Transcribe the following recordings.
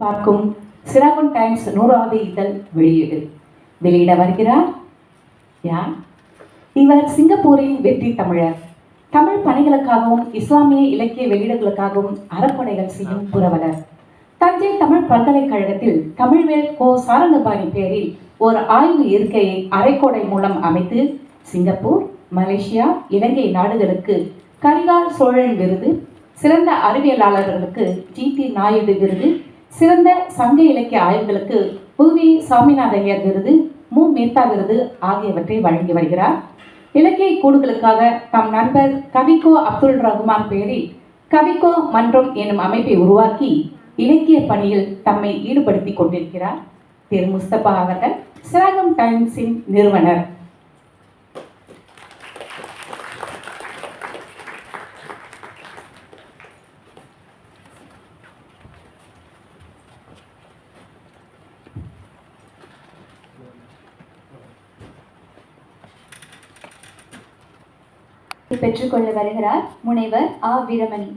பார்க்கும் சிராகுன் டைம்ஸ் நூறாவது இதழ் வெளியீடு. வெளியிட வருகிறார் யார்? இவர் சிங்கப்பூரின் வெற்றி தமிழர். தமிழ் பணிகளுக்காகவும் இஸ்லாமிய இலக்கிய வெளியீடுகளுக்காகவும் அறப்படைகள் செய்யும் புரவலர். தஞ்சை தமிழ் பல்கலைக்கழகத்தில் தமிழ்வேல் கோ சாரங்கபாணி பேரில் ஒரு ஆய்வு இருக்கையை அரைக்கோடை மூலம் அமைத்து சிங்கப்பூர் மலேசியா இலங்கை நாடுகளுக்கு கரிகால் சோழன் விருது சிறந்த அறிவியலாளர்களுக்கு ஜி டி நாயுடு விருது சிறந்த சங்க இலக்கிய ஆய்வுகளுக்கு புவி சாமிநாதையர் விருது மு. மேத்தா விருது ஆகியவற்றை வழங்கி வருகிறார். இலக்கிய கூடுகளுக்காக தம் நண்பர் கவிகோ அப்துல் ரகுமான் பெயரில் கவிகோ மன்றம் எனும் அமைப்பை உருவாக்கி இலக்கிய பணியில் தம்மை ஈடுபடுத்தி கொண்டிருக்கிறார். திரு. முஸ்தபா அவர்கள் சிராகம் டைம்ஸின் நிறுவனர். பெற்றுக்கொள்ள வருகிறார் முனைவர் ஆ. வீரமணி.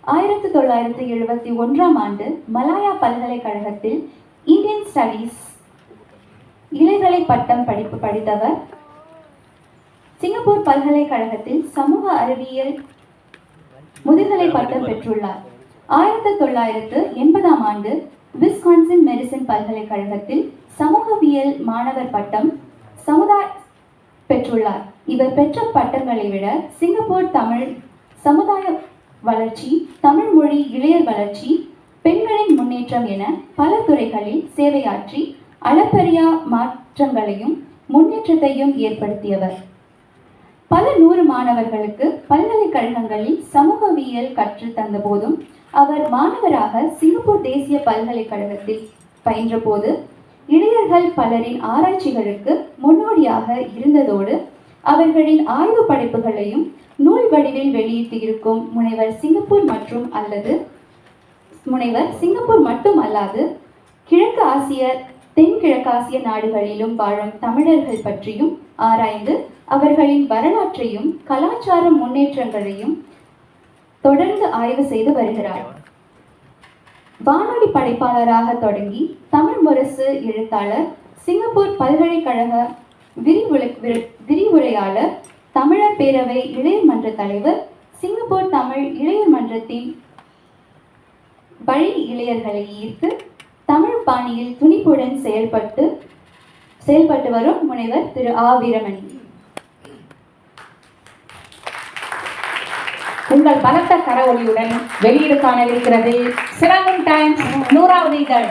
ஆயிரத்தி தொள்ளாயிரத்தி எழுபத்தி ஒன்றாம் ஆண்டு மலாயா பல்கலைக்கழகத்தில் இந்தியன் ஸ்டடீஸ் இளங்கலை பட்டம் படிப்பு படித்தவர். சிங்கப்பூர் பல்கலைக்கழகத்தில் சமூக அறிவியல் முதுகலை பட்டம் பெற்றுள்ளார். ஆயிரத்தி தொள்ளாயிரத்து எண்பதாம் ஆண்டு விஸ்கான்சின் மெடிசின் பல்கலைக்கழகத்தில் சமூகவியல் மாணவர் பட்டம் சமுதாய பெற்றுள்ளார். இவர் பெற்ற பட்டங்களை விட சிங்கப்பூர் தமிழ் சமுதாய வளர்ச்சி தமிழ் மொழி இளையர் வளர்ச்சி பெண்களின் முன்னேற்றம் என பல துறைகளில் சேவையாற்றி அளப்பரியா மாற்றங்களையும் முன்னேற்றத்தையும் ஏற்படுத்தியவர். பல நூறு மாணவர்களுக்கு பல்கலைக்கழகங்களில் சமூகவியல் கற்று தந்த போதும் அவர் மாணவராக சிங்கப்பூர் தேசிய பல்கலைக்கழகத்தில் பயின்றபோது இளையர்கள் பலரின் ஆராய்ச்சிகளுக்கு முன்னோடியாக இருந்ததோடு அவர்களின் ஆய்வு படைப்புகளையும் நூல் வடிவில் வெளியிட்டு இருக்கும் முனைவர் சிங்கப்பூர் மற்றும் அல்லது முனைவர் சிங்கப்பூர் மட்டும் அல்லாது கிழக்கு ஆசிய தென்கிழக்காசிய நாடுகளிலும் வாழும் தமிழர்கள் பற்றியும் ஆராய்ந்து அவர்களின் வரலாற்றையும் கலாச்சார முன்னேற்றங்களையும் தொடர்ந்து ஆய்வு செய்து வருகிறார். வானொலி படைப்பாளராக தொடங்கி தமிழ் முரசு எழுத்தாளர் சிங்கப்பூர் பல்கலைக்கழக விரிவுரை விரிவுரையாளர் தமிழர் பேரவை இளையர் மன்ற தலைவர் சிங்கப்பூர் தமிழ் இளையர் மன்றத்தின் வழி இளையர்களை ஈர்த்து தமிழ் பாணியில் துணிப்புடன் செயல்பட்டு செயல்பட்டு வரும் முனைவர் திரு ஆ. வீரமணி. உங்கள் பலத்த கரவொலியுடன் வெளியீடு காணவிருக்கிறது சிராகம் டைம்ஸ் நூறாவது இதழ்.